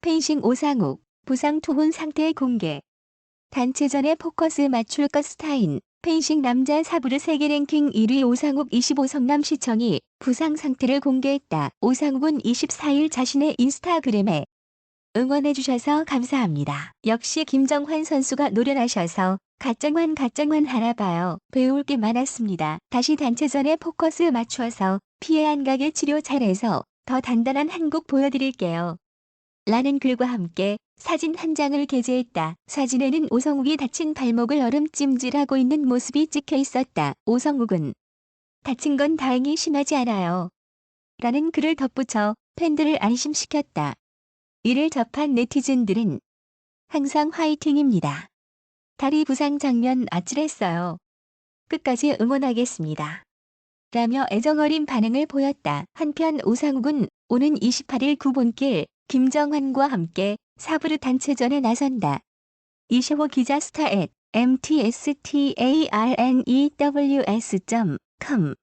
펜싱 오상욱, 부상 투혼 상태 공개. 단체전에 포커스 맞출 것 스타인, 펜싱 남자 사부르 세계 랭킹 1위 오상욱 25성남 시청이 부상 상태를 공개했다. 오상욱은 24일 자신의 인스타그램에 응원해주셔서 감사합니다. 역시 김정환 선수가 노련하셔서 가정환 가정환 하나 봐요. 배울 게 많았습니다. 다시 단체전에 포커스 맞추어서 피해 안 가게 치료 잘해서 더 단단한 한국 보여드릴게요. 라는 글과 함께 사진 한 장을 게재했다. 사진에는 오성욱이 다친 발목을 얼음 찜질하고 있는 모습이 찍혀 있었다. 오성욱은 다친 건 다행히 심하지 않아요. 라는 글을 덧붙여 팬들을 안심시켰다. 이를 접한 네티즌들은 항상 화이팅입니다. 다리 부상 장면 아찔했어요. 끝까지 응원하겠습니다. 라며 애정어린 반응을 보였다. 한편 오상욱은 오는 28일 구본길 김정환과 함께 사브르 단체전에 나선다. 이시호 기자 스타 앳 mtstarnews.com